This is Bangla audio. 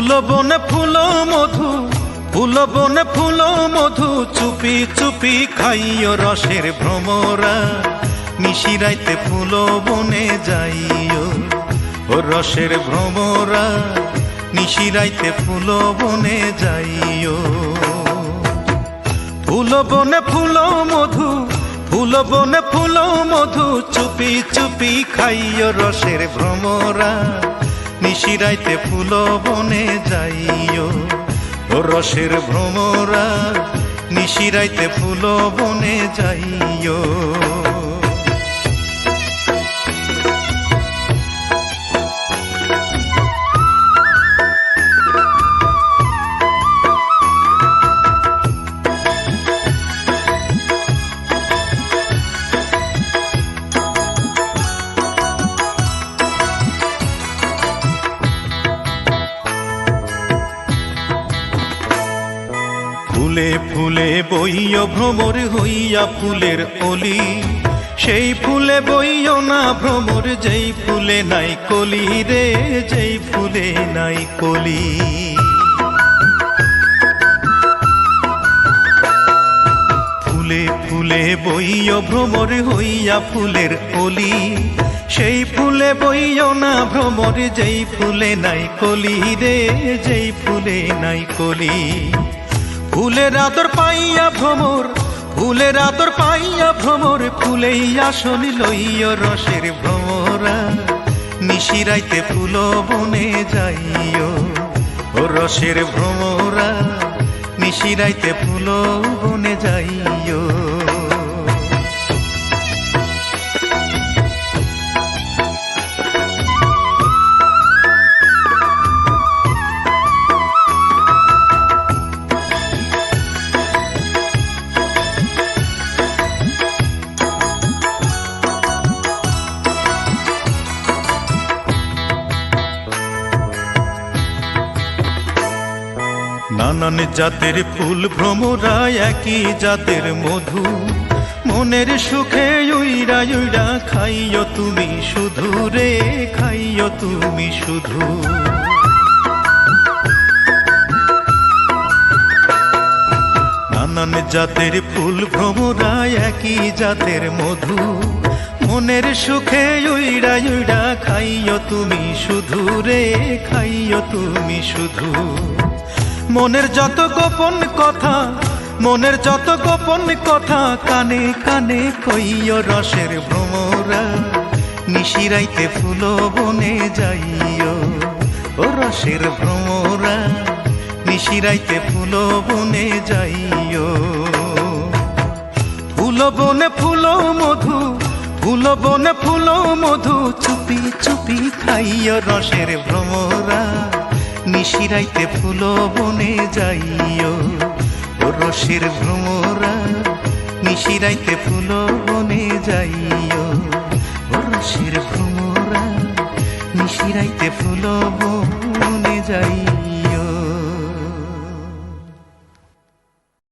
বনে ফুল মধু, ফুল বনে ফুল মধু, চুপি চুপি খাইও রসের ভ্রমরা। নিশিরাইতে ফুল বনে যাইও ও রসের ভ্রমরা। নিশিরাইতে ফুল বনে যাইও। ফুল বনে ফুল মধু, ফুল বনে ফুল মধু, চুপি চুপি খাইও রসের ভ্রমরা। নিশিরাইতে ফুল বনে যাইও। রসের ভ্রমরা নিশিরাইতে ফুল বনে যাইও। ফুলে বইয় ভ্রমর হইয়া ফুলের অলি। সেই ফুলে বইয় না ভ্রমর, যেই ফুলে নাই কলি রে, যেই ফুলে নাই কলি। ফুলে ফুলে বইয় ভ্রমর হইয়া ফুলের অলি। সেই ফুলে বইয় না ভ্রমর, যেই ফুলে নাই কলি রে, যেই ফুলে নাই কলি। ফুলের আদর পাইয়া ভ্রমর, ফুলের আদর পাইয়া ভ্রমর, ফুলেই শনি লইয় রসের ভ্রমরা। নিশিরাইতে ফুল বনে যাইও ও রসের ভ্রমরা। নিশিরাইতে ফুল বনে যাইও নানান জাতের ফুল ভ্রমরা একই জাতের মধু। মনের সুখে উইরা উইরা খাইও তুমি শুধু রে খাইও তুমি শুধু। নানান জাতের ফুল ভ্রমরা একই জাতের মধু। মনের সুখে উইরা উইরা খাইও তুমি শুধু রে খাইও তুমি শুধু। মনের যত গোপন কথা, মনের যত গোপন কথা, কানে কানে কইও রসের ভ্রমরা, নিশিরাইতে ফুল বনে যাইও। ও রসের ভ্রমরা, নিশিরাইতে ফুল বনে যাইও। ফুল বনে ফুল মধু, ফুল বনে ফুল মধু, চুপি চুপি খাইও রসের ভ্রমরা। নিশিরাইতে ফুল বনে যাইও। ও রসের ভ্রমরা নিশিরাইতে ফুল বনে যাইও। ও রসের ভ্রমরা নিশিরাইতে ফুল বনে যাইও।